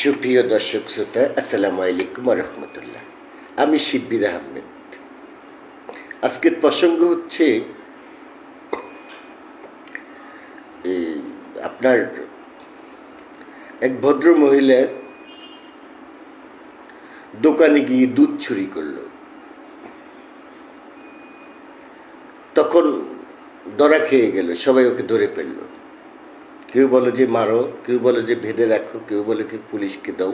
সুপ্রিয় দর্শক শ্রোতা, আসসালামু আলাইকুম রহমতুল্লাহ। আমি শিব্বির আহমেদ। আজকের প্রসঙ্গ হচ্ছে আপনার এক ভদ্র মহিলা দোকানে গিয়ে দুধ চুরি করল। তখন দরা খেয়ে গেল, সবাই ওকে ধরে ফেলল। কেউ বলে যে মারো, কেউ বলে যে ভেদে রাখো, কেউ বলে কি পুলিশকে দাও।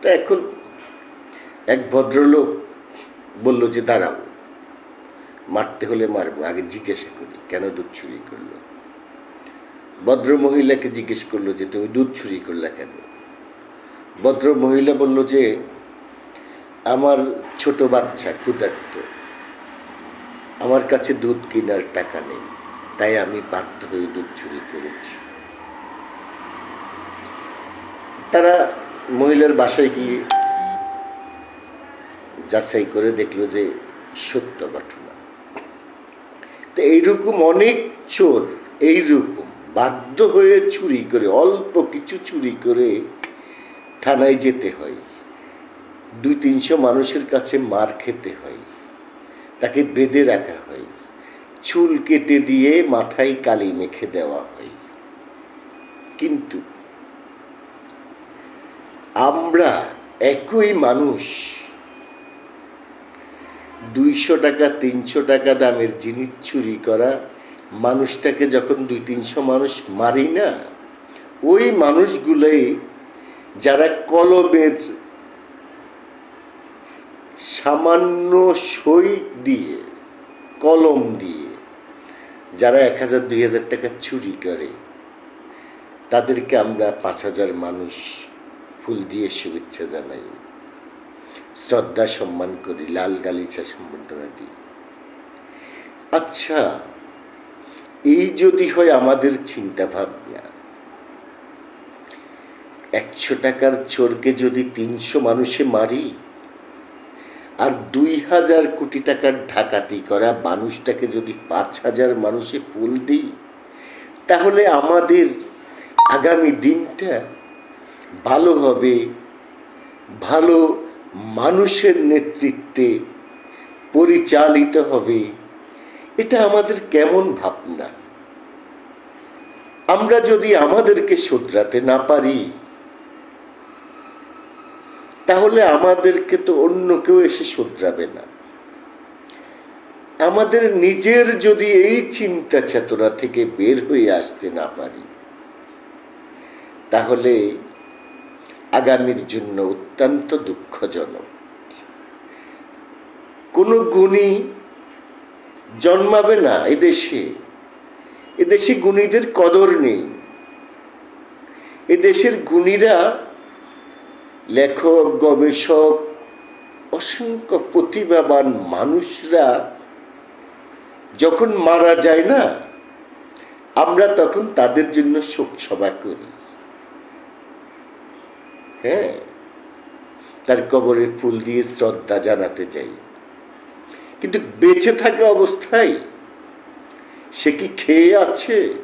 তো এখন এক ভদ্রলোক বলল যে, দাঁড়াও, মারতে হলে মারবো, আগে জিজ্ঞাসা করি, কেন দুধ চুরি করল? ভদ্র মহিলাকে জিজ্ঞেস করল যে, তুমি দুধ চুরি করলে কেন? ভদ্র মহিলা বলল যে, আমার ছোট বাচ্চা ক্ষুধার্ত, আমার কাছে দুধ কেনার টাকা নেই। তাই আমি বাধ্য হয়ে দুধ চুরি করেছি। তারা মহিলার বাসায় গিয়ে যাচাই করে দেখল যে সত্য ঘটনা। তো এইরকম অনেক চোর এইরকম বাধ্য হয়ে চুরি করে, অল্প কিছু চুরি করে থানায় যেতে হয়। দুই তিনশো মানুষের কাছে মার খেতে হয়। তাকে বেঁধে রাখা হয়। চুল কেটে দিয়ে মাথায় কালি মেখে দেওয়া হয়। কিন্তু আমরা একই মানুষ। দুইশো টাকা, তিনশো টাকা দামের জিনিস চুরি করা মানুষটাকে যখন দুই, তিনশো মানুষ মারি না, ওই মানুষগুলোই যারা কলমের সামান্য সই দিয়ে, কলম দিয়ে যারা এক হাজার, দুই হাজার টাকা চুরি করে, তাদেরকে আমরা পাঁচ হাজার মানুষ ফুল দিয়ে শুভেচ্ছা জানাই। শ্রদ্ধা সম্মান করি, লাল গালিচা সম্বর্ধনা দিই আচ্ছা এই যদি হয় আমাদের চিন্তা ভাবনা একশো টাকার চোরকে যদি তিনশো মানুষে মারি আর দুই হাজার কোটি টাকার ঢাকাতি করা মানুষটাকে যদি পাঁচ হাজার মানুষে ফুল দিই, তাহলে আমাদের আগামী দিনটা ভালো হবে। ভালো মানুষের নেতৃত্বে পরিচালিত হবে। এটা আমাদের কেমন ভাবনা? আমরা যদি আমাদেরকে শোধরাতে না পারি তাহলে আমাদেরকে তো অন্য কেউ এসে শোধরাবে না। আমাদের নিজের যদি এই চিন্তা চেতনা থেকে বের হয়ে আসতে না পারি, তাহলে আগামীর জন্য অত্যন্ত দুঃখজনক। কোনো গুণী জন্মাবে না এদেশে। এদেশে গুণীদের কদর নেই। এদেশের গুণীরা লেখক, গবেষক, অসংখ্য প্রতিভাবান মানুষরা যখন মারা যায় না, আমরা তখন তাদের জন্য শোক সভা করি। হ্যাঁ তার কবরে ফুল দিয়ে শ্রদ্ধা জানাতে যাই। কিন্তু বেঁচে থাকা অবস্থায় সে কি খেয়ে আছে?